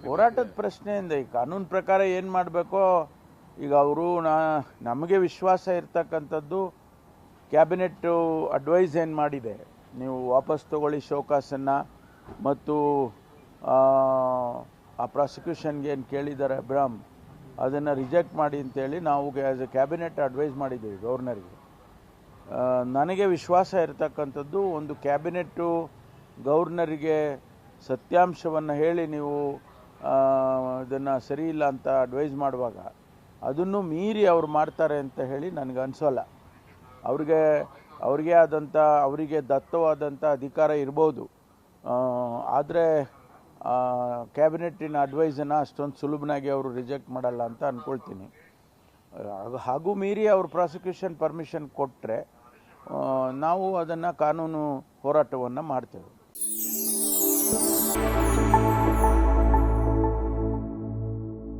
ಹೋರಾಟದ ಪ್ರಶ್ನೆಯಿಂದ ಈ ಕಾನೂನು ಪ್ರಕಾರ ಏನು ಮಾಡಬೇಕೋ ಈಗ ಅವರು ನಮಗೆ ವಿಶ್ವಾಸ ಇರ್ತಕ್ಕಂಥದ್ದು ಕ್ಯಾಬಿನೆಟ್ಟು ಅಡ್ವೈಸ್ ಏನು ಮಾಡಿದೆ. ನೀವು ವಾಪಸ್ ತಗೊಳ್ಳಿ ಶೋಕಾಸನ್ನು ಮತ್ತು ಆ, ಪ್ರಾಸಿಕ್ಯೂಷನ್ಗೆ ಏನು ಕೇಳಿದ್ದಾರೆ ಅಬ್ರಾಮ್ ಅದನ್ನು ರಿಜೆಕ್ಟ್ ಮಾಡಿ ಅಂತೇಳಿ ನಾವು ಆ್ಯಸ್ ಎ ಕ್ಯಾಬಿನೆಟ್ ಅಡ್ವೈಸ್ ಮಾಡಿದ್ದೀವಿ ಗವರ್ನರ್ಗೆ ಆ, ನನಗೆ ವಿಶ್ವಾಸ ಇರತಕ್ಕಂಥದ್ದು ಒಂದು ಕ್ಯಾಬಿನೆಟ್ಟು ಗವರ್ನರಿಗೆ ಸತ್ಯಾಂಶವನ್ನು ಹೇಳಿ ನೀವು ಇದನ್ನು ಸರಿ ಇಲ್ಲ ಅಂತ ಅಡ್ವೈಸ್ ಮಾಡುವಾಗ ಅದನ್ನು ಮೀರಿ ಅವ್ರು ಮಾಡ್ತಾರೆ ಅಂತ ಹೇಳಿ ನನಗೆ ಅನಿಸೋಲ್ಲ. ಅವ್ರಿಗೆ ಅವ್ರಿಗೆ ಆದಂಥ ಅವರಿಗೆ ದತ್ತವಾದಂಥ ಅಧಿಕಾರ ಇರ್ಬೋದು. ಆದರೆ ಕ್ಯಾಬಿನೆಟ್ಟಿನ ಅಡ್ವೈಸನ್ನು ಅಷ್ಟೊಂದು ಸುಲಭನಾಗಿ ಅವರು ರಿಜೆಕ್ಟ್ ಮಾಡಲ್ಲ ಅಂತ ಅಂದ್ಕೊಳ್ತೀನಿ ಹಾಗೂ- ಮೀರಿ ಅವರು ಪ್ರಾಸಿಕ್ಯೂಷನ್ ಪರ್ಮಿಷನ್ ಕೊಟ್ಟರೆ ನಾವು ಅದನ್ನು ಕಾನೂನು ಹೋರಾಟವನ್ನು ಮಾಡ್ತೇವೆ.